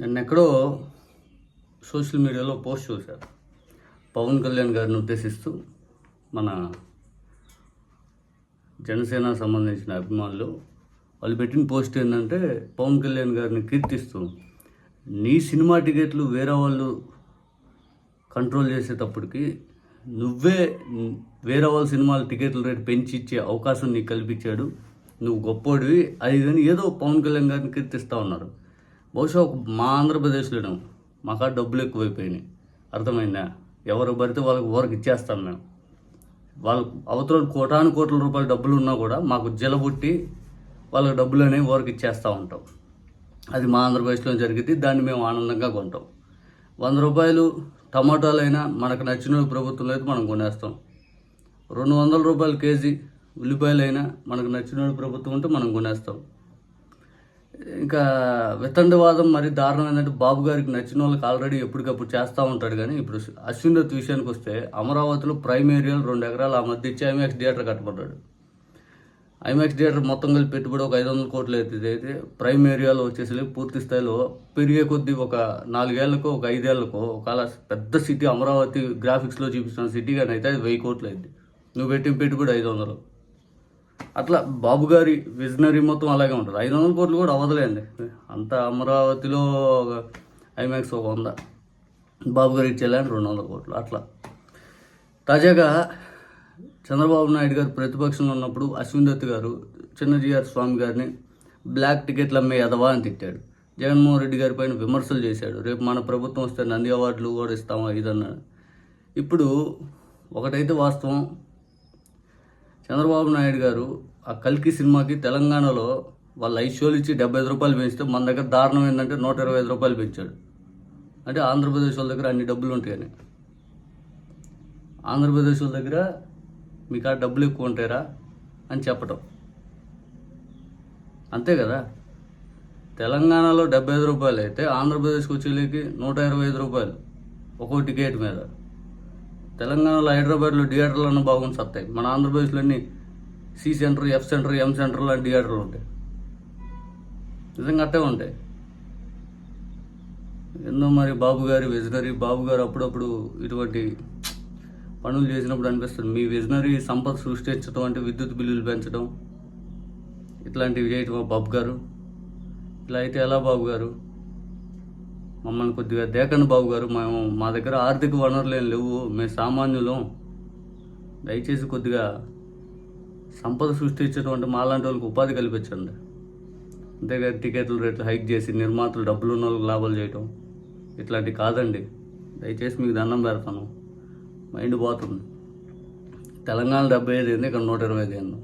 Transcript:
నేను ఎక్కడో సోషల్ మీడియాలో పోస్ట్ చూశారు. పవన్ కళ్యాణ్ గారిని ఉద్దేశిస్తూ మన జనసేన సంబంధించిన అభిమానులు వాళ్ళు పెట్టిన పోస్ట్ ఏంటంటే పవన్ కళ్యాణ్ గారిని కీర్తిస్తూ నీ సినిమా టికెట్లు వేరే వాళ్ళు కంట్రోల్ చేసేటప్పటికి నువ్వే వేరే వాళ్ళ సినిమాల టికెట్ల రేటు పెంచి ఇచ్చే అవకాశం నీకు కల్పించాడు. నువ్వు గొప్పోడివి. అది కానీ ఏదో పవన్ కళ్యాణ్ గారిని కీర్తిస్తూ ఉన్నారు. బహుశా ఒక మా ఆంధ్రప్రదేశ్లోనే మాకు డబ్బులు ఎక్కువైపోయినాయి. అర్థమైందా? ఎవరు పడితే వాళ్ళకి ఊరకు ఇచ్చేస్తాం మేము. వాళ్ళ అవతల కోటాను కోట్ల రూపాయల డబ్బులు ఉన్నా కూడా మాకు జలబుట్టి వాళ్ళకి డబ్బులు అనేవి ఊరికి ఇచ్చేస్తూ ఉంటాం. అది మా ఆంధ్రప్రదేశ్లో జరిగింది దాన్ని మేము ఆనందంగా కొంటాం. వంద రూపాయలు టమాటాలైనా మనకు నచ్చిన ప్రభుత్వంలో అయితే మనం కొనేస్తాం. రెండు వందల రూపాయలు కేజీ ఉల్లిపాయలైనా మనకు నచ్చిన ప్రభుత్వం ఉంటే మనం కొనేస్తాం. ఇంకా వితండవాదం మరి దారుణం ఏంటంటే బాబు గారికి నచ్చిన వాళ్ళకి ఆల్రెడీ ఎప్పటికప్పుడు చేస్తూ ఉంటాడు కానీ ఇప్పుడు అశ్విన్ విషయానికి వస్తే అమరావతిలో ప్రైమ్ ఏరియాలు రెండు ఎకరాలు ఆ మధ్య ఇచ్చి ఐమాక్స్ థియేటర్ కట్టబడ్డాడు. ఐమాక్స్ థియేటర్ మొత్తం కలిపి పెట్టుబడి ఒక ఐదు వందల కోట్లు అయితే అయితే ప్రైమ్ ఏరియాలో వచ్చేసి పూర్తి స్థాయిలో పెరిగే కొద్దీ ఒక నాలుగేళ్ళకో ఒక ఐదేళ్ళకో ఒకవేళ పెద్ద సిటీ అమరావతి గ్రాఫిక్స్లో చూపిస్తున్న సిటీ కానీ అయితే అది వెయ్యి కోట్లు అయింది. నువ్వు పెట్టిన పెట్టుబడి ఐదు వందలు. అట్లా బాబు గారి విజనరీ మొత్తం అలాగే ఉంటుంది. ఐదు వందల కోట్లు కూడా అవ్వదులేండి. అంత అమరావతిలో ఐమాక్స్ ఒక వంద. బాబు గారు ఇచ్చేలాంటి రెండు వందల కోట్లు అట్లా. తాజాగా చంద్రబాబు నాయుడు గారు ప్రతిపక్షంలో ఉన్నప్పుడు అశ్విన్ దత్ గారు చిన్నజీఆర్ స్వామి గారిని బ్లాక్ టికెట్లు అమ్మే ఎదవా అని తిట్టాడు. జగన్మోహన్ రెడ్డి గారి పైన విమర్శలు చేశాడు. రేపు మన ప్రభుత్వం వస్తే నంది అవార్డులు కూడా ఇస్తామా ఇదన్నాడు ఇప్పుడు ఒకటైతే వాస్తవం చంద్రబాబు నాయుడు గారు ఆ కల్కి సినిమాకి తెలంగాణలో వాళ్ళ ఐదు షోలు ఇచ్చి డెబ్బై ఐదు రూపాయలు పెంచితే మన దగ్గర దారుణం ఏంటంటే నూట ఇరవై ఐదు రూపాయలు పెంచాడు. అంటే ఆంధ్రప్రదేశ్ వాళ్ళ దగ్గర అన్ని డబ్బులు ఉంటాయని. ఆంధ్రప్రదేశ్ వాళ్ళ దగ్గర మీకు ఆ డబ్బులు ఎక్కువ ఉంటాయరా అని చెప్పటం. అంతే కదా? తెలంగాణలో డెబ్బై ఐదు రూపాయలు అయితే ఆంధ్రప్రదేశ్కి వచ్చేకి నూట ఇరవై ఐదు రూపాయలు. ఒక్కో టికెట్ మీద. తెలంగాణలో హైదరాబాద్లో థియేటర్లు అన్న బాగుంది సత్తాయి. మన ఆంధ్రప్రదేశ్లో అన్ని C centre F centre M centre లాంటి థియేటర్లు ఉంటాయి. నిజంగా అట్టే ఉంటాయి. ఎన్నో మరి బాబు గారి విజనరీ బాబు గారు అప్పుడప్పుడు ఇటువంటి పనులు చేసినప్పుడు అనిపిస్తుంది. మీ విజనరీ సంపద సృష్టించడం అంటే విద్యుత్ బిల్లులు పెంచడం ఇట్లాంటివి చేయటం బాబు గారు. ఇలా అయితే ఎలా బాబు గారు? మమ్మల్ని కొద్దిగా దేకండి బాబు గారు. మేము మా దగ్గర ఆర్థిక వనరులు ఏం లేవు. మేము సామాన్యులం. దయచేసి కొద్దిగా సంపద సృష్టించడం మాలాంటి వాళ్ళకి ఉపాధి కల్పించండి. అంతేగాని టికెట్ల రేట్లు హైక్ చేసి నిర్మాతలు డబ్బులు ఉన్న వాళ్ళకి లాభాలు చేయటం ఇట్లాంటివి కాదండి. దయచేసి మీకు దండం పెడతాను. మైండ్ పోతుంది. తెలంగాణ డెబ్బై ఐదు ఏంది ఇక్కడ నూట ఇరవై ఐదు ఏందో